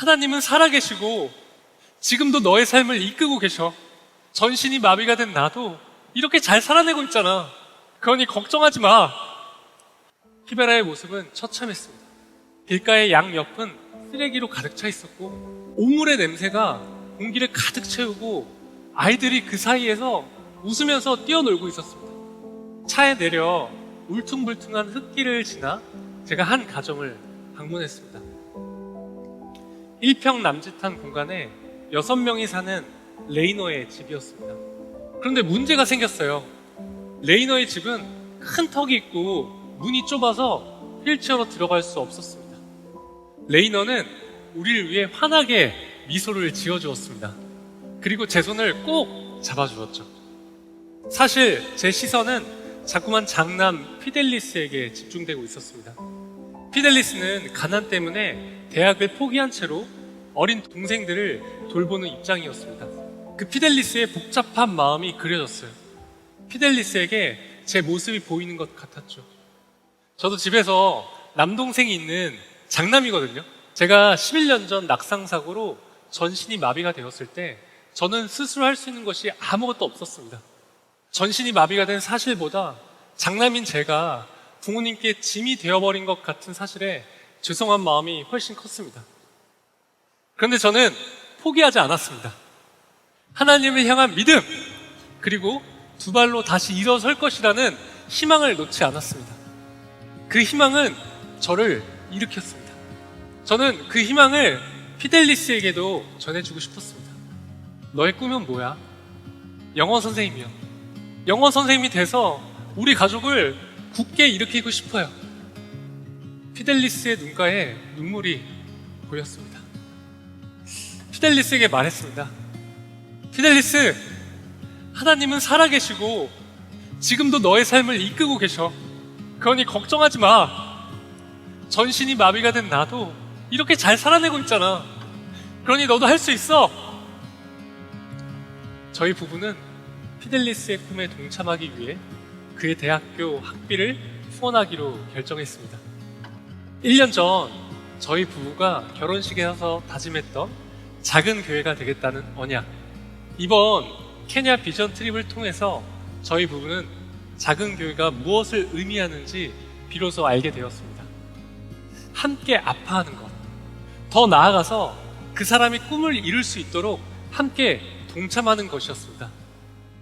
하나님은 살아계시고 지금도 너의 삶을 이끌고 계셔. 전신이 마비가 된 나도 이렇게 잘 살아내고 있잖아. 그러니 걱정하지 마. 히베라의 모습은 처참했습니다. 길가의 양 옆은 쓰레기로 가득 차 있었고 오물의 냄새가 공기를 가득 채우고 아이들이 그 사이에서 웃으면서 뛰어놀고 있었습니다. 차에 내려 울퉁불퉁한 흙길을 지나 제가 한 가정을 방문했습니다. 1평 남짓한 공간에 6명이 사는 레이너의 집이었습니다. 그런데 문제가 생겼어요. 레이너의 집은 큰 턱이 있고 문이 좁아서 휠체어로 들어갈 수 없었습니다. 레이너는 우리를 위해 환하게 미소를 지어주었습니다. 그리고 제 손을 꼭 잡아주었죠. 사실 제 시선은 자꾸만 장남 피델리스에게 집중되고 있었습니다. 피델리스는 가난 때문에 대학을 포기한 채로 어린 동생들을 돌보는 입장이었습니다. 그 피델리스의 복잡한 마음이 그려졌어요. 피델리스에게 제 모습이 보이는 것 같았죠. 저도 집에서 남동생이 있는 장남이거든요. 제가 11년 전 낙상사고로 전신이 마비가 되었을 때 저는 스스로 할 수 있는 것이 아무것도 없었습니다. 전신이 마비가 된 사실보다 장남인 제가 부모님께 짐이 되어버린 것 같은 사실에 죄송한 마음이 훨씬 컸습니다. 그런데 저는 포기하지 않았습니다. 하나님을 향한 믿음, 그리고 두 발로 다시 일어설 것이라는 희망을 놓지 않았습니다. 그 희망은 저를 일으켰습니다. 저는 그 희망을 피델리스에게도 전해주고 싶었습니다. 너의 꿈은 뭐야? 영어 선생님이요. 영어 선생님이 돼서 우리 가족을 굳게 일으키고 싶어요. 피델리스의 눈가에 눈물이 보였습니다. 피델리스에게 말했습니다. 피델리스, 하나님은 살아계시고 지금도 너의 삶을 이끌고 계셔. 그러니 걱정하지 마. 전신이 마비가 된 나도 이렇게 잘 살아내고 있잖아. 그러니 너도 할 수 있어. 저희 부부는 피델리스의 꿈에 동참하기 위해 그의 대학교 학비를 후원하기로 결정했습니다. 1년 전 저희 부부가 결혼식에서 다짐했던 작은 교회가 되겠다는 언약. 이번 케냐 비전 트립을 통해서 저희 부부는 작은 교회가 무엇을 의미하는지 비로소 알게 되었습니다. 함께 아파하는 것. 더 나아가서 그 사람이 꿈을 이룰 수 있도록 함께 동참하는 것이었습니다.